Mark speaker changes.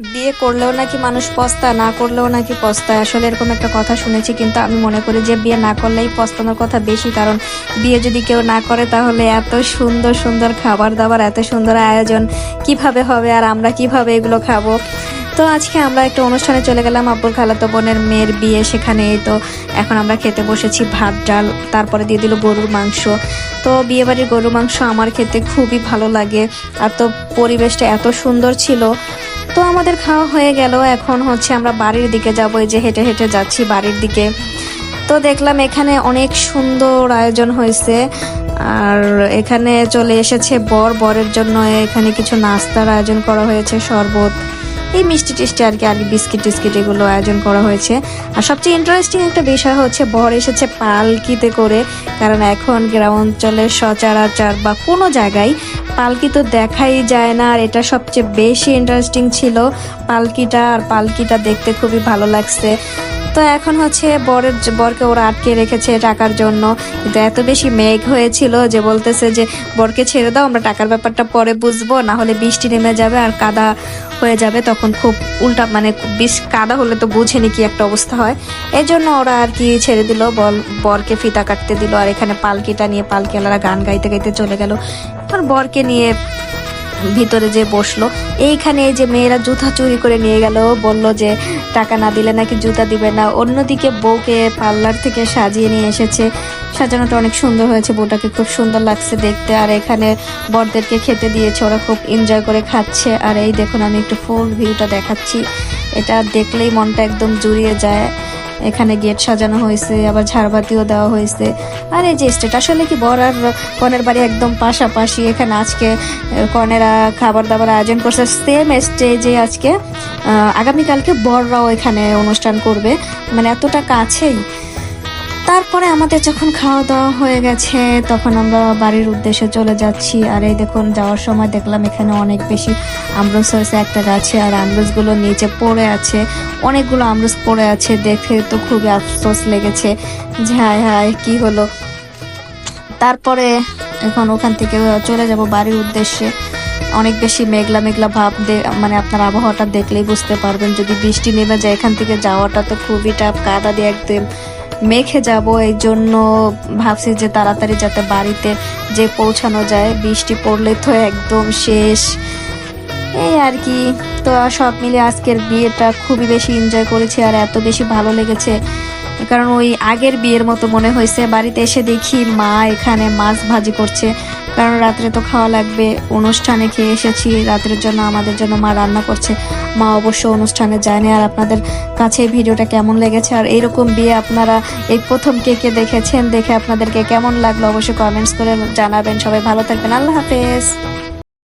Speaker 1: বিয়ে করলেও নাকি মানুষ পস্তা না করলেও নাকি পস্তায়। আসলে এরকম একটা কথা শুনেছি, কিন্তু আমি মনে করি যে বিয়ে না করলেই পস্তানোর কথা বেশি, কারণ বিয়ে যদি কেউ না করে তাহলে এত সুন্দর সুন্দর খাবার দাবার এত সুন্দর আয়োজন কীভাবে হবে আর আমরা কীভাবে এগুলো খাব? তো আজকে আমরা একটা অনুষ্ঠানে চলে গেলাম আব্বুর খালাতো বোনের মেয়ের বিয়ে সেখানে তো এখন আমরা খেতে বসেছি ভাত, ডাল, তারপরে দিয়ে দিল গরুর মাংস। তো বিয়েবাড়ির গরুর মাংস আমার খেতে খুবই ভালো লাগে। আর তো পরিবেশটা এত সুন্দর ছিল। তো আমাদের খাওয়া হয়ে গেল। এখন হচ্ছে আমরা বাড়ির দিকে যাব, এই যে হেঁটে হেঁটে যাচ্ছি বাড়ির দিকে। তো দেখলাম এখানে অনেক সুন্দর আয়োজন হয়েছে। আর এখানে চলে এসেছে বর। বরের জন্য এখানে কিছু নাস্তার আয়োজন করা হয়েছে, শরবত। এই মিষ্টি টিষ্টি আর কি, আর বিস্কিট টিস্কিট এগুলো আয়োজন করা হয়েছে। আর সবচেয়ে ইন্টারেস্টিং একটা বিষয় হচ্ছে বর এসেছে পালকিতে করে। কারণ এখন গ্রাম অঞ্চলের সচরাচর বা কোনো জায়গায় পালকি তো দেখাই যায় না, আর এটা সবচেয়ে বেশি ইন্টারেস্টিং ছিল পালকিটা, আর পালকিটা দেখতে খুবই ভালো লাগছে। তো এখন হচ্ছে বরের বরকে ওরা আটকে রেখেছে টাকার জন্য। কিন্তু এত বেশি মেঘ হয়েছিল যে বলতেছে যে, বরকে ছেড়ে দাও, আমরা টাকার ব্যাপারটা পরে বুঝব। না হলে বৃষ্টি নেমে যাবে আর কাদা হয়ে যাবে তখন খুব উল্টা মানে বিষ কাদা হলে তো বুঝেনি কি একটা অবস্থা হয়। এই জন্য ওরা আর কি ছেড়ে দিল। বল বরকে ফিতা কাটতে দিল। আর এখানে পালকিটা নিয়ে পালকিওয়ালারা গান গাইতে গাইতে চলে গেল। আর বরকে নিয়ে ভিতরে যে বসল, এইখানে এই যে মেয়েরা জুতা চুরি করে নিয়ে গেল, বলল যে টাকা না দিলে নাকি জুতা দিবে না। অন্যদিকে বউকে পার্লার থেকে সাজিয়ে নিয়ে এসেছে। সাজানোটা অনেক সুন্দর হয়েছে, বউটাকে খুব সুন্দর লাগছে দেখতে। আর এখানে বরদেরকে খেতে দিয়েছে, ওরা খুব এনজয় করে খাচ্ছে। আর এই দেখুন, আমি একটু ফুল ভিউটা দেখাচ্ছি। এটা দেখলেই মনটা একদম জুড়িয়ে যায়। এখানে গেট সাজানো হয়েছে, আবার ঝাড়বাতিও দেওয়া হয়েছে। আর এই যে স্টেট আসলে কি বর আর কনের বাড়ি একদম পাশাপাশি? এখানে আজকে কনেরা খাবার দাবার আয়োজন করছে। সেম স্টেজে আজকে আগামীকালকে বররাও এখানে অনুষ্ঠান করবে। মানে এতটা কাছেই। তারপরে আমাদের যখন খাওয়া দাওয়া হয়ে গেছে, তখন আমরা বাড়ির উদ্দেশ্যে চলে যাচ্ছি। আর এই দেখুন, যাওয়ার সময় দেখলাম এখানে অনেক বেশি আমরুজ হয়েছে একটা গাছে, আর আমরুজগুলো নিচে পড়ে আছে। অনেকগুলো আমরুজ পড়ে আছে, দেখে তো খুবই আফসোস লেগেছে। যে হায় হায়, কি হলো? তারপরে এখন ওখান থেকে চলে যাব বাড়ির উদ্দেশ্যে। অনেক বেশি মেঘলা মেঘলা ভাব দে- মানে আপনার আবহাওয়াটা দেখলেই বুঝতে পারবেন। যদি বৃষ্টি নেমে যায়, এখান থেকে যাওয়াটা তো খুবই টাফ কাদা দিয়ে একদম। মেখে যাব এই জন্য ভাবছি যে তাড়াতাড়ি যাতে বাড়িতে যে পৌঁছানো যায়, বৃষ্টি পড়লে তো একদম শেষ। এই আর কি, তো সব মিলে আজকের বিয়েটা খুবই বেশি এনজয় করেছি আর এত বেশি ভালো লেগেছে। কারণ ওই আগের বিয়ের মতো মনে হয়েছে। বাড়িতে এসে দেখি মা এখানে মাছ ভাজি করছে। কারণ রাত্রে তো খাওয়া লাগবে। অনুষ্ঠানে খেয়ে এসেছি। রাতের জন্য আমাদের জন্য মা রান্না করছে। মা অবশ্য অনুষ্ঠানে যায়নি। আর আপনাদের কাছে এই ভিডিওটা কেমন লেগেছে? আর এইরকম বিয়ে আপনারা এই প্রথম কে কে দেখেছেন, দেখে আপনাদেরকে কেমন লাগল অবশ্যই কমেন্টস করে জানাবেন। সবাই ভালো থাকবেন। আল্লাহ হাফেজ।